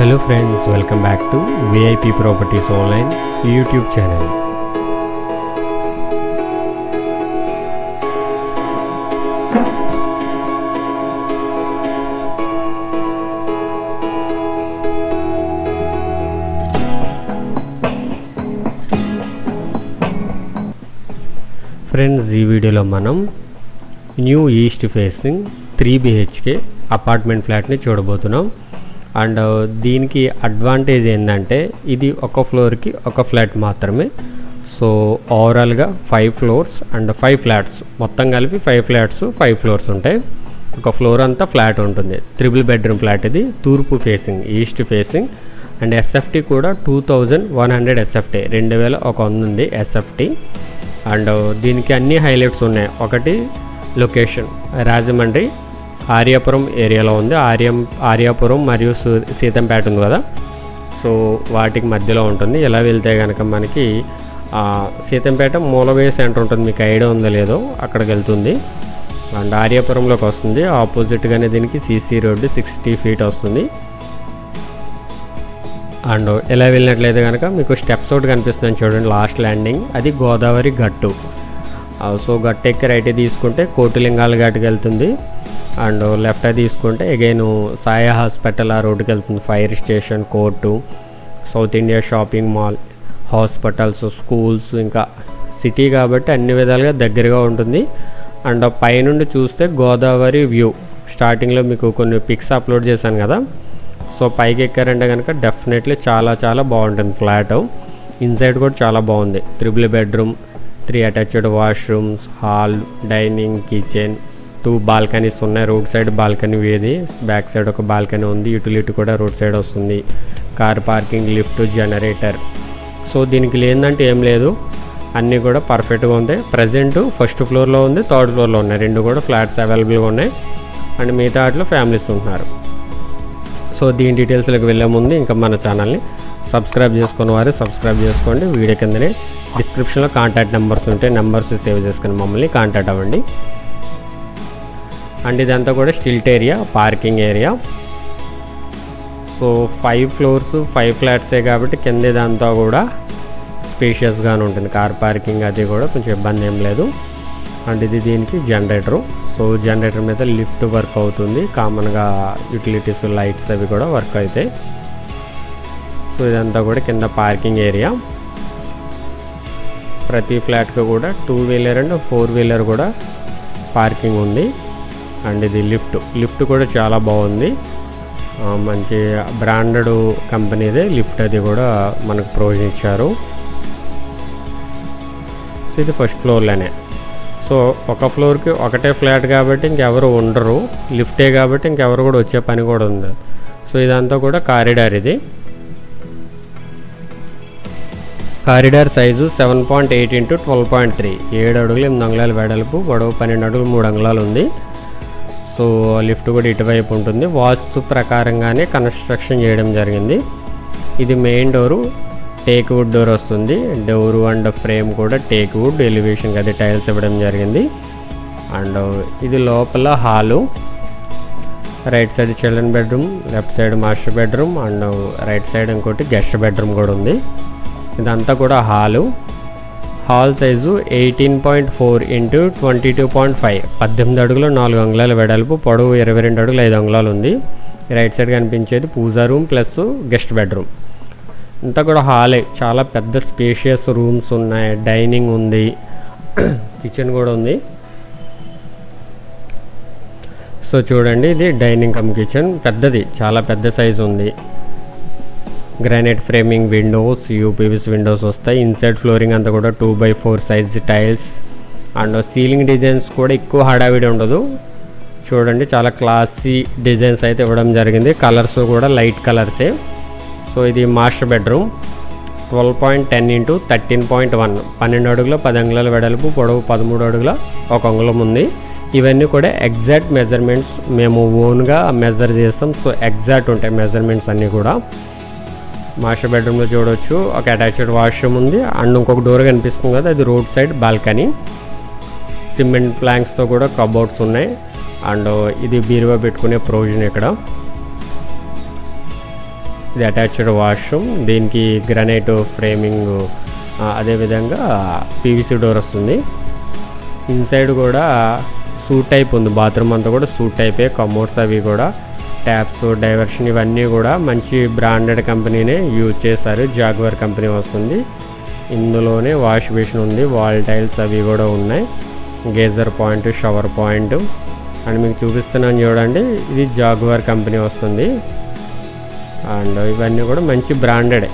Hello friends welcome back to VIP properties online YouTube channel friends ఈ వీడియోలో మనం new east facing three BHK apartment ఫ్లాట్ని చూడబోతున్నాం. And దీనికి advantage ఏంటంటే ఇది ఒక ఫ్లోర్కి ఒక ఫ్లాట్ మాత్రమే. సో ఓవరాల్గా five floors and five flats. మొత్తం కలిపి ఫైవ్ ఫ్లాట్స్ ఫైవ్ ఫ్లోర్స్ ఉంటాయి. ఒక ఫ్లోర్ అంతా ఫ్లాట్ ఉంటుంది. త్రిబుల్ బెడ్రూమ్ ఫ్లాట్ ఇది తూర్పు facing east facing. And SFT కూడా two thousand one hundred SFT రెండు వేల ఒక వంద ఉంది ఎస్ఎఫ్టీ. అండ్ దీనికి అన్ని హైలైట్స్ ఉన్నాయి. ఒకటి లొకేషన్ రాజమండ్రి. ఆర్యాపురం ఏరియాలో ఉంది. ఆర్యం ఆర్యాపురం మరియు సూ సీతంపేట ఉంది కదా? సో వాటికి మధ్యలో ఉంటుంది. ఇలా వెళ్తే కనుక మనకి సీతంపేట మూలవే సెంటర్ ఉంటుంది. మీకు ఐడియా ఉందో లేదో అక్కడికి వెళ్తుంది. అండ్ ఆర్యాపురంలోకి వస్తుంది. ఆపోజిట్గానే దీనికి సీసీ రోడ్డు సిక్స్టీ ఫీట్ వస్తుంది. అండ్ ఇలా వెళ్ళినట్లయితే కనుక మీకు స్టెప్స్ ఒకటి కనిపిస్తుంది చూడండి. Last landing. అది గోదావరి గట్టు సో గట్టు ఎక్కి రైట్ తీసుకుంటే కోటిలింగాల ఘాట్కి వెళ్తుంది. అండ్ లెఫ్ట్ తీసుకుంటే అగైన్ సాయ హాస్పిటల్ ఆ రోడ్డుకి వెళ్తుంది. Fire station court South India shopping mall hospitals schools ఇంకా సిటీ కాబట్టి అన్ని విధాలుగా దగ్గరగా ఉంటుంది. అండ్ పైనుండి చూస్తే గోదావరి వ్యూ. స్టార్టింగ్లో మీకు కొన్ని పిక్స్ అప్లోడ్ చేశాను కదా. సో పైకి ఎక్కారంటే కనుక డెఫినెట్లీ చాలా చాలా బాగుంటుంది ఫ్లాట్. ఇన్సైడ్ కూడా చాలా బాగుంది. Triple bedroom three attached washrooms hall dining kitchen. Two balconies ఉన్నాయి రోడ్ సైడ్ బాల్కనీ ఏది బ్యాక్ సైడ్ ఒక బాల్కనీ ఉంది. యూటిలిటీ కూడా రోడ్ సైడ్ వస్తుంది. Car parking lift generator. So దీనికి లేదంటే ఏం లేదు. అన్నీ కూడా పర్ఫెక్ట్గా ఉంది. ప్రజెంట్ ఫస్ట్ ఫ్లోర్లో ఉంది థర్డ్ ఫ్లోర్లో ఉన్నాయి. రెండు కూడా ఫ్లాట్స్ అవైలబుల్గా ఉన్నాయి. అండ్ మిగతా వాటిలో ఫ్యామిలీస్ ఉంటున్నారు. సో దీని డీటెయిల్స్లోకి వెళ్ళే ముందు ఇంకా మన ఛానల్ని సబ్స్క్రైబ్ చేసుకున్న వారు సబ్స్క్రైబ్ చేసుకోండి. వీడియో కిందనే డిస్క్రిప్షన్లో కాంటాక్ట్ నెంబర్స్ ఉంటే నెంబర్స్ సేవ్ చేసుకుని మమ్మల్ని కాంటాక్ట్ అవ్వండి. అండ్ ఇదంతా కూడా stilt area parking area. So five floors five ఫ్లాట్సే కాబట్టి కింద ఇదంతా కూడా స్పేషియస్గానే ఉంటుంది. కార్ పార్కింగ్ అది కూడా కొంచెం ఇబ్బంది ఏం లేదు. అండ్ ఇది దీనికి జనరేటరు. సో జనరేటర్ మీద లిఫ్ట్ వర్క్ అవుతుంది. కామన్గా యూటిలిటీస్ లైట్స్ అవి కూడా వర్క్ అవుతాయి సో ఇదంతా కూడా కింద పార్కింగ్ ఏరియా. ప్రతి ఫ్లాట్కి కూడా two wheeler and four wheeler కూడా పార్కింగ్ ఉంది. అండ్ ఇది లిఫ్ట్ లిఫ్ట్ కూడా చాలా బాగుంది. మంచి బ్రాండెడ్ కంపెనీదే లిఫ్ట్ అది కూడా మనకు ప్రొవిజన్ ఇచ్చారు సో ఇది ఫస్ట్ ఫ్లోర్లోనే సో ఒక ఫ్లోర్కి ఒకటే ఫ్లాట్ కాబట్టి ఇంకెవరు ఉండరు. లిఫ్టే కాబట్టి ఇంకెవరు కూడా వచ్చే పని కూడా ఉంది సో ఇదంతా కూడా కారిడార్ ఇది. Corridor size seven point eight into twelve point three ఏడు అడుగులు ఎనిమిది అంగుళాల వెడల్పు పొడవు పన్నెండు అడుగులు మూడు అంగుళాలు ఉంది. సో లిఫ్ట్ కూడా ఇటువైపు ఉంటుంది. వాస్తు ప్రకారంగానే కన్స్ట్రక్షన్ చేయడం జరిగింది. ఇది main door teak wood door వస్తుంది. డోరు అండ్ ఫ్రేమ్ కూడా టేక్ వుడ్ ఎలివేషన్ అది టైల్స్ ఇవ్వడం జరిగింది. అండ్ ఇది లోపల hall. Right side children bedroom left side master bedroom and right side ఇంకోటి గెస్ట్ బెడ్రూమ్ కూడా ఉంది. ఇదంతా కూడా hall. Hall size eighteen point four into twenty two point five. పద్దెనిమిది అడుగులు నాలుగు అంగుళాల వెడల్పు పొడవు ఇరవై రెండు అడుగులు ఐదు అంగుళాలు ఉంది. రైట్ సైడ్ కనిపించేది puja room plus guest bedroom. ఇంత కూడా హాలే. చాలా పెద్ద స్పేషియస్ రూమ్స్ ఉన్నాయి. డైనింగ్ ఉంది. కిచెన్ కూడా ఉంది. సో చూడండి ఇది డైనింగ్ కమ్ కిచెన్. పెద్దది. చాలా పెద్ద సైజు ఉంది. Granite framing windows UPVC windows వస్తాయి. ఇన్సైడ్ ఫ్లోరింగ్ అంతా కూడా two by four size tiles. And ceiling designs కూడా ఎక్కువ హడావిడి ఉండదు. చూడండి చాలా క్లాసీ డిజైన్స్ అయితే ఇవ్వడం జరిగింది. కలర్స్ కూడా లైట్ కలర్సే. సో ఇది master bedroom. Twelve point ten into thirteen point one. పన్నెండు అడుగుల పది అంగుళాల వెడల్పు పొడవు పదమూడు అడుగుల ఒక అంగుళం ఉంది. ఇవన్నీ కూడా ఎగ్జాక్ట్ మెజర్మెంట్స్ మేము ఓన్గా మెజర్ చేస్తాం. సో ఎగ్జాక్ట్ ఉంటాయి మెజర్మెంట్స్ అన్నీ కూడా. మాస్టర్ బెడ్రూమ్లో చూడవచ్చు ఒక అటాచ్డ్ వాష్రూమ్ ఉంది. అండ్ ఇంకొక డోర్ కనిపిస్తుంది కదా అది రోడ్ సైడ్ బాల్కనీ. సిమెంట్ ప్లాంక్స్తో కూడా కబోర్డ్స్ ఉన్నాయి. అండ్ ఇది బీరువా పెట్టుకునే ప్రొవిజన్ ఇక్కడ. ఇది అటాచ్డ్ వాష్రూమ్. దీనికి గ్రనైట్ ఫ్రేమింగ్ అదేవిధంగా పీవీసీ డోర్ వస్తుంది. ఇన్సైడ్ కూడా సూట్ టైప్ ఉంది. బాత్రూమ్ అంతా కూడా సూట్ టైపే కమోడ్స్ అవి కూడా. ట్యాప్స్ డైవర్షన్ ఇవన్నీ కూడా మంచి బ్రాండెడ్ కంపెనీనే యూజ్ చేశారు. జాగ్వర్ కంపెనీ వస్తుంది. ఇందులోనే వాష్ బేసిన్ ఉంది. వాల్ టైల్స్ అవి కూడా ఉన్నాయి. Geyser point shower point. And మీకు చూపిస్తున్నాను చూడండి. ఇది జాగ్వర్ కంపెనీ వస్తుంది. అండ్ ఇవన్నీ కూడా మంచి బ్రాండెడ్.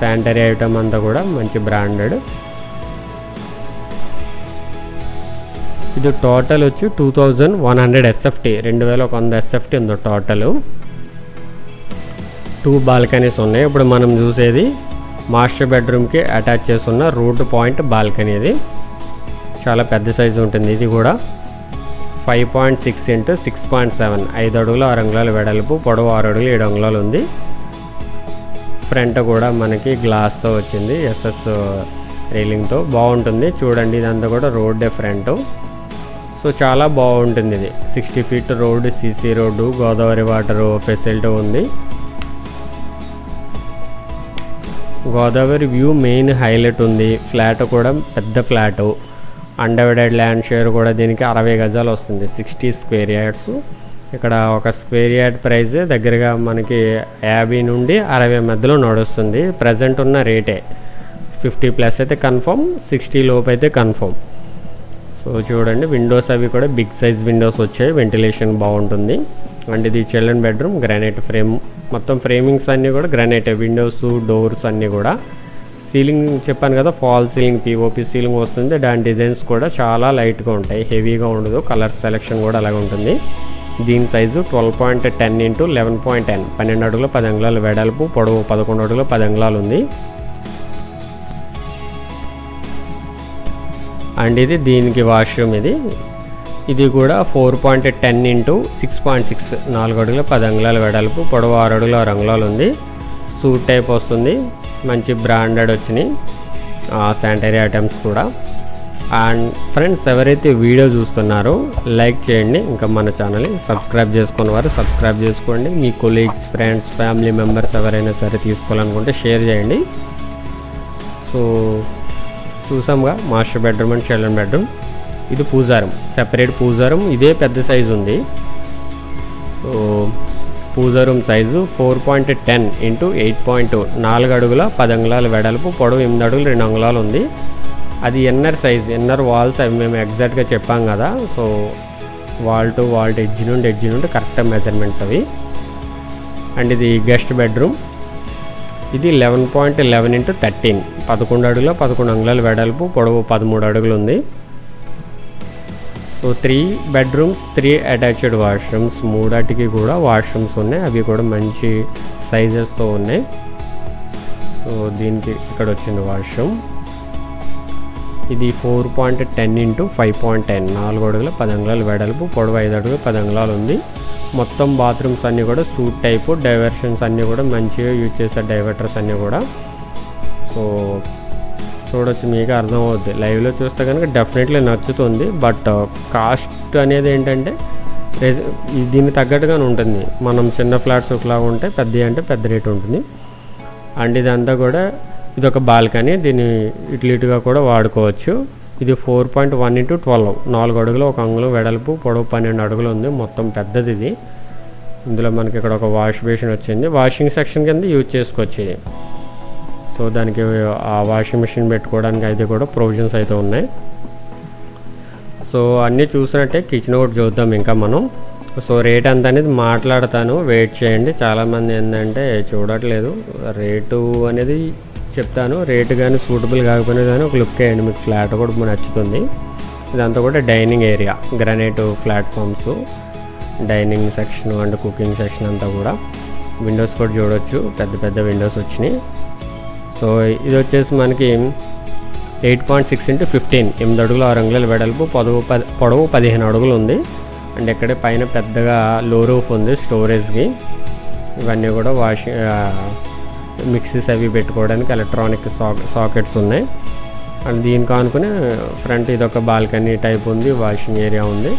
శానిటరీ ఐటమ్ అంతా కూడా మంచి బ్రాండెడ్. ఇది టోటల్ వచ్చి two thousand one hundred SFT రెండు వేల ఒక వంద ఎస్ఎఫ్టీ ఉంది టోటల్. టూ బాల్కనీస్ ఉన్నాయి. ఇప్పుడు మనం చూసేది మాస్టర్ బెడ్రూమ్కి అటాచ్ చేస్తున్న రూట్ పాయింట్ బాల్కనీ ఇది. చాలా పెద్ద సైజు ఉంటుంది ఇది కూడా. Five point six into six point seven ఐదు అడుగులు ఆరు అంగుళాలు వెడల్పు పొడవు ఆరు అడుగులు ఏడు అంగుళాలు ఉంది. ఫ్రంట్ కూడా మనకి గ్లాస్తో వచ్చింది ఎస్ఎస్ రీలింగ్తో. బాగుంటుంది. చూడండి ఇదంతా కూడా రోడ్డే ఫ్రంట్. సో చాలా బాగుంటుంది ఇది. Sixty feet road CC road Godavari water facility ఉంది. గోదావరి వ్యూ మెయిన్ హైలైట్ ఉంది. ఫ్లాట్ కూడా పెద్ద ఫ్లాట్. అండర్వైడెడ్ ల్యాండ్ షేర్ కూడా దీనికి అరవై గజాలు వస్తుంది. Sixty square yards. ఇక్కడ ఒక స్క్వేర్ యార్డ్ ప్రైస్ దగ్గరగా మనకి యాభై నుండి అరవై మధ్యలో నడుస్తుంది. ప్రజెంట్ ఉన్న రేటే. ఫిఫ్టీ ప్లస్ అయితే కన్ఫర్మ్ సిక్స్టీ లోపు అయితే కన్ఫర్మ్. సో చూడండి విండోస్ అవి కూడా బిగ్ సైజ్ విండోస్ వచ్చాయి. వెంటిలేషన్ బాగుంటుంది. అండ్ ఇది చిల్డ్రన్ బెడ్రూమ్ గ్రానైట్ ఫ్రేమ్ మొత్తం ఫ్రేమింగ్స్ అన్నీ కూడా గ్రానైట్ విండోస్ డోర్స్ అన్నీ కూడా. సీలింగ్ చెప్పాను కదా ఫాల్ సీలింగ్ పిఓపి సీలింగ్ వస్తుంది. దాని డిజైన్స్ కూడా చాలా లైట్గా ఉంటాయి. హెవీగా ఉండదు. కలర్ సెలెక్షన్ కూడా అలాగే ఉంటుంది. దీని size twelve point ten into eleven point ten పన్నెండు అడుగులు పది అంగుళాలు వెడల్పు పొడవు పదకొండు అడుగులు పది అంగుళాలు ఉంది. అండ్ ఇది దీనికి వాష్రూమ్ ఇది. ఇది కూడా four point ten into six point six నాలుగు అడుగుల పది అంగుళాల వెడల్పు పొడవు ఆరు అడుగుల రంగులాలు ఉంది. సూట్ టైప్ వస్తుంది. మంచి బ్రాండెడ్ వచ్చినాయి. శానిటరీ ఐటమ్స్ కూడా. అండ్ ఫ్రెండ్స్ ఎవరైతే వీడియో చూస్తున్నారో లైక్ చేయండి. ఇంకా మన ఛానల్ని సబ్స్క్రైబ్ చేసుకున్న వారు సబ్స్క్రైబ్ చేసుకోండి. మీ కొలీగ్స్ ఫ్రెండ్స్ ఫ్యామిలీ మెంబర్స్ ఎవరైనా సరే తీసుకోవాలనుకుంటే షేర్ చేయండి. So చూసాముగా master bedroom and children bedroom. ఇది పూజారం సెపరేట్ పూజారం. ఇదే పెద్ద సైజు ఉంది. So పూజారం size four point ten into eight point నాలుగు అడుగుల పది అంగుళాల వెడల్పు పొడవు ఎనిమిది అడుగులు రెండు అంగుళాలు ఉంది. అది ఎన్నర్ సైజ్ ఎన్నర్ వాల్స్ అవి మేము ఎగ్జాక్ట్గా చెప్పాం కదా. So wall to wall edge నుండి ఎడ్జ్ నుండి కరెక్ట్ మెజర్మెంట్స్ అవి. అండ్ ఇది గెస్ట్ బెడ్రూమ్. ఇది eleven point eleven into thirteen. పదకొండు అడుగుల పదకొండు అంగుళాల వెడల్పు పొడవు పదమూడు అడుగులు ఉంది. So three bedrooms three attached washrooms మూడాటికి కూడా వాష్రూమ్స్ ఉన్నాయి. అవి కూడా మంచి సైజెస్తో ఉన్నాయి. సో దీనికి ఇక్కడ వచ్చింది వాష్రూమ్ ఇది four point ten into five point ten. నాలుగు అడుగుల పది అంగుళాలు వెడల్పు పొడవు ఐదు అడుగులు పది అంగుళాలు ఉంది. మొత్తం బాత్రూమ్స్ అన్నీ కూడా సూట్ టైపు డైవర్షన్స్ అన్నీ కూడా మంచిగా యూజ్ చేసే డైవర్టర్స్ అన్నీ కూడా. సో చూడొచ్చు మీకు అర్థమవుద్ది. లైవ్లో చూస్తే కనుక డెఫినెట్లీ నచ్చుతుంది. బట్ కాస్ట్ uh, అనేది ఏంటంటే దీనికి తగ్గట్టుగానే ఉంటుంది. మనం చిన్న ఫ్లాట్స్ ఒకలాగా ఉంటే పెద్ద అంటే పెద్ద రేట్ ఉంటుంది. అండ్ ఇదంతా కూడా ఇది ఒక బాల్కనీ దీన్ని ఇటు ఇటుగా కూడా వాడుకోవచ్చు. ఇది four point one into twelve. నాలుగు అడుగులు ఒక అంగుళం వెడల్పు పొడవు పన్నెండు అడుగులు ఉంది. మొత్తం పెద్దది ఇది. ఇందులో మనకి ఇక్కడ ఒక వాష్ బేసిన్ వచ్చింది. వాషింగ్ సెక్షన్ కింద యూజ్ చేసుకోవచ్చు ఇది. సో దానికి ఆ వాషింగ్ మిషన్ పెట్టుకోవడానికి అయితే కూడా ప్రొవిజన్స్ అయితే ఉన్నాయి. సో అన్నీ చూసినట్టే కిచెన్ ఒకటి చూద్దాం ఇంకా మనం. సో రేట్ ఎంత అనేది మాట్లాడతాను. వెయిట్ చేయండి. చాలామంది ఏంటంటే చూడట్లేదు. రేటు అనేది చెప్తాను. రేటు కానీ సూటబుల్ కాకపోయినా కానీ ఒక లుక్ వేయండి. మీకు ఫ్లాట్ కూడా నచ్చుతుంది. ఇదంతా కూడా dining area. Granite platforms dining section and cooking section అంతా కూడా. విండోస్ కూడా చూడొచ్చు. పెద్ద పెద్ద విండోస్ వచ్చినాయి. సో ఇది వచ్చేసి మనకి eight point six into fifteen. ఎనిమిది అడుగులు ఆరు అంగుళాల వెడల్పు పొడవు పది పొడవు పదిహేను అడుగులు ఉంది. అండ్ ఇక్కడే పైన పెద్దగా లో రూఫ్ ఉంది స్టోరేజ్కి. ఇవన్నీ కూడా వాషింగ్ మిక్సీస్ అవి పెట్టుకోవడానికి ఎలక్ట్రానిక్ సాకెట్స్ ఉన్నాయి. అండ్ దీనికి అనుకుని ఫ్రంట్ ఇది ఒక బాల్కనీ టైప్ ఉంది వాషింగ్ ఏరియా ఉంది.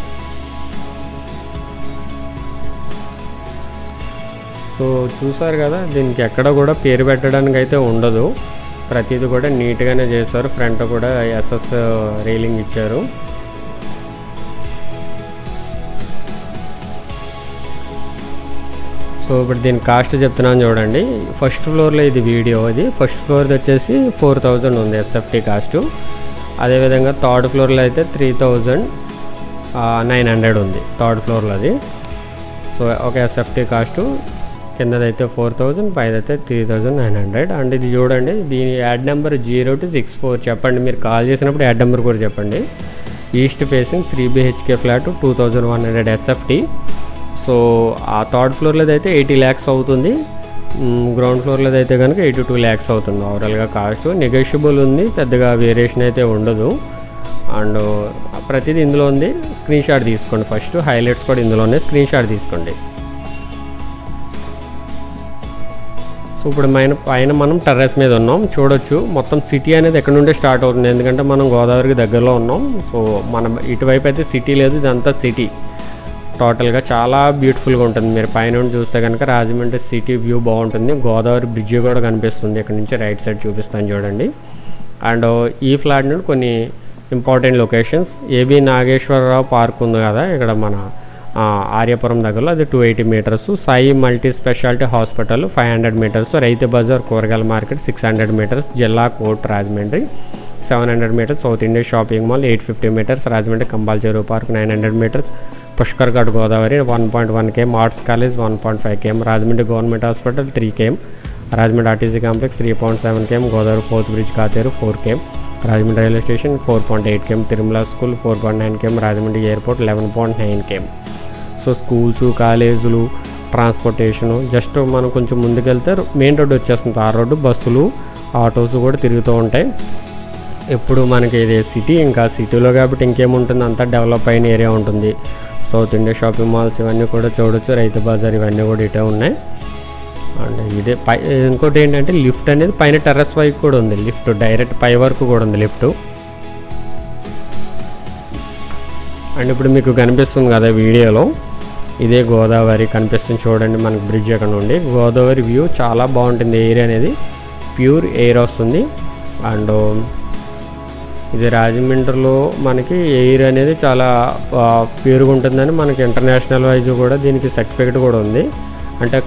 సో చూసారు కదా దీనికి ఎక్కడ కూడా పేరు పెట్టడానికి అయితే ఉండదు. ప్రతిదీ కూడా నీట్గానే చేశారు. ఫ్రంట్ కూడా ఎస్ఎస్ రైలింగ్ ఇచ్చారు. సో ఇప్పుడు దీని కాస్ట్ చెప్తున్నాను చూడండి. ఫస్ట్ ఫ్లోర్లో ఇది వీడియో ఇది. ఫస్ట్ ఫ్లోర్ది వచ్చేసి ఫోర్ థౌజండ్ ఉంది ఎస్ఎఫ్టీ కాస్ట్. అదేవిధంగా థర్డ్ ఫ్లోర్లో అయితే త్రీ థౌజండ్ నైన్ హండ్రెడ్ ఉంది థర్డ్ ఫ్లోర్లో అది. సో ఒక ఎస్ఎఫ్టీ కాస్ట్. కిందదైతే four thousand పైదైతే three thousand nine hundred. And ఇది చూడండి దీని ad number zero two six four. చెప్పండి మీరు కాల్ చేసినప్పుడు యాడ్ నెంబర్ కూడా చెప్పండి. East facing three BHK flat two thousand one hundred SFT so ఆ థర్డ్ ఫ్లోర్లో అయితే ఎయిటీ ల్యాక్స్ అవుతుంది. గ్రౌండ్ ఫ్లోర్లో అయితే కనుక ఎయిటీ టూ ల్యాక్స్ అవుతుంది ఓవరాల్గా కాస్ట్. నెగోషియబుల్ ఉంది పెద్దగా వేరియేషన్ అయితే ఉండదు. అండ్ ప్రతిదీ ఇందులో ఉంది. స్క్రీన్ షాట్ తీసుకోండి ఫస్ట్. హైలైట్స్ కూడా ఇందులోనే స్క్రీన్ షాట్ తీసుకోండి. సో ఇప్పుడు పైన పైన మనం టెర్రస్ మీద ఉన్నాం. చూడొచ్చు. మొత్తం సిటీ అనేది ఎక్కడ నుండే స్టార్ట్ అవుతుంది? ఎందుకంటే మనం గోదావరికి దగ్గరలో ఉన్నాం. సో మనం ఇటువైపు అయితే సిటీ లేదు. ఇదంతా సిటీ. టోటల్గా చాలా బ్యూటిఫుల్గా ఉంటుంది. మీరు పైనుండి చూస్తే కనుక రాజమండ్రి సిటీ వ్యూ బాగుంటుంది. గోదావరి బ్రిడ్జ్ కూడా కనిపిస్తుంది. ఇక్కడ నుంచి రైట్ సైడ్ చూపిస్తాను చూడండి. అండ్ ఈ ఫ్లాట్ నుండి కొన్ని important locations. AB Nageswararao park ఉంది కదా ఇక్కడ మన ఆర్యపురం దగ్గరలో. అది two eighty meters. Sai multi specialty hospital five hundred meters. Rythu Bazar కూరగాయల మార్కెట్ సిక్స్ హండ్రెడ్ మీటర్స్. జిల్లా court Rajahmundry seven hundred meters. South India shopping mall eight fifty meters. Rajahmundry Kambal చెరువు park nine hundred meters. Pushkarghat Godavari one point one KM arts college one point five KM Rajahmundry government hospital three KM Rajahmundry RTC complex three point seven KM Godavari fourth bridge Katheru four KM Rajahmundry railway station four point eight KM Tirumala school four point nine KM Rajahmundry airport eleven point nine KM so schools కాలేజీలు transportation just మనం కొంచెం ముందుకెళ్తే main road వచ్చేస్తుంది. ఆ road బస్సులు autos కూడా తిరుగుతూ ఉంటాయి. ఎప్పుడు మనకి ఇది సిటీ ఇంకా సిటీలో కాబట్టి ఇంకేముంటుంది? అంతా డెవలప్ అయిన ఏరియా ఉంటుంది. సౌత్ ఇండియా షాపింగ్ మాల్స్ ఇవన్నీ కూడా చూడొచ్చు. రైతు బజార్ ఇవన్నీ కూడా ఇటే ఉన్నాయి. అండ్ ఇదే పై ఇంకోటి ఏంటంటే లిఫ్ట్ అనేది పైన టెర్రస్ వైపు కూడా ఉంది. లిఫ్ట్ డైరెక్ట్ పై వరకు కూడా ఉంది లిఫ్ట్. అండ్ ఇప్పుడు మీకు కనిపిస్తుంది కదా వీడియోలో. ఇదే గోదావరి కనిపిస్తుంది చూడండి మనకు బ్రిడ్జ్ అక్కడ నుండి. గోదావరి వ్యూ చాలా బాగుంటుంది. ఎయిర్ అనేది ప్యూర్ ఎయిర్ వస్తుంది. అండ్ ఇది రాజమండ్రిలో మనకి ఎయిర్ అనేది చాలా ప్యూర్గా ఉంటుందని మనకి ఇంటర్నేషనల్ వైజ్ కూడా దీనికి సర్టిఫికేట్ కూడా ఉంది. అంటే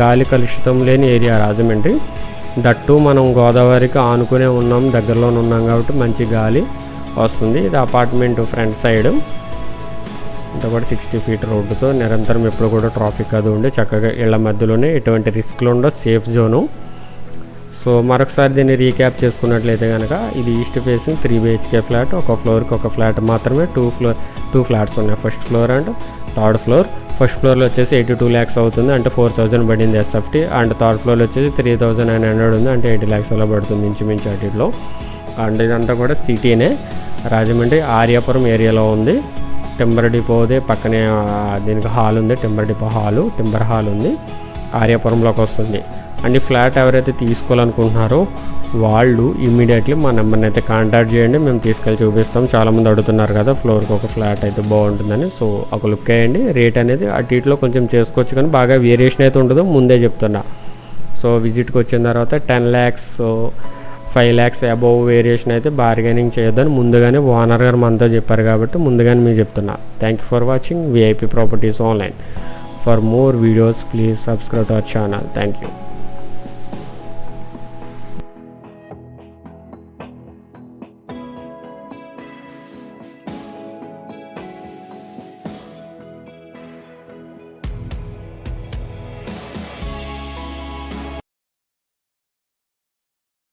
గాలి కలుషితం లేని ఏరియా రాజమండ్రి. దట్టు మనం గోదావరికి ఆనుకునే ఉన్నాం దగ్గరలోనే ఉన్నాం కాబట్టి మంచి గాలి వస్తుంది. ఇది అపార్ట్మెంట్ ఫ్రంట్ సైడ్ ఇంత కూడా సిక్స్టీ ఫీట్ రోడ్డుతో నిరంతరం ఎప్పుడు కూడా ట్రాఫిక్ అది ఉండి చక్కగా ఇళ్ళ మధ్యలోనే ఎటువంటి రిస్క్లు ఉండవు సేఫ్ జోను సో మరొకసారి దీన్ని రీక్యాప్ చేసుకున్నట్లయితే కనుక ఇది east facing three BHK flat ఒక ఫ్లోర్కి ఒక ఫ్లాట్ మాత్రమే టూ ఫ్లోర్ టూ ఫ్లాట్స్ ఉన్నాయి. First floor and third floor. First ఫ్లోర్లో వచ్చేసి ఎయిటీ టూ ల్యాక్స్ అవుతుంది అంటే ఫోర్ థౌజండ్ పడింది ఎస్ఎఫ్టీ. అండ్ థర్డ్ ఫ్లోర్లో వచ్చేసి త్రీ థౌజండ్ నైన్ హండ్రెడ్ ఉంది అంటే ఎయిటీ ల్యాక్స్ అలా పడుతుంది ఇంచుమించు అటిలో అండ్ ఇదంతా కూడా సిటీనే. రాజమండ్రి ఆర్యాపురం ఏరియాలో ఉంది. టింబర్ డిపోదే పక్కనే దీనికి హాల్ ఉంది timber depot hall timber hall ఉంది. ఆర్యాపురంలోకి వస్తుంది. అండ్ ఈ ఫ్లాట్ ఎవరైతే తీసుకోవాలనుకుంటున్నారో వాళ్ళు ఇమీడియట్లీ మా నెంబర్ని అయితే కాంటాక్ట్ చేయండి. మేము తీసుకెళ్ళి చూపిస్తాం. చాలామంది అడుగుతున్నారు కదా ఫ్లోర్కి ఒక ఫ్లాట్ అయితే బాగుంటుందని. సో ఒక లుక్ వేయండి. రేట్ అనేది అటు ఇటులో కొంచెం చేసుకోవచ్చు కానీ బాగా వేరియేషన్ అయితే ఉండదు. ముందే చెప్తున్నా. సో విజిట్కి వచ్చిన తర్వాత ten lakhs five lakhs above variation అయితే బార్గెనింగ్ చేయొద్దని ముందుగానే ఓనర్ గారు మనతో చెప్పారు కాబట్టి ముందుగానే మీకు చెప్తున్నా. Thank you for watching. VIP properties online. For more videos, please subscribe to our channel. Thank you.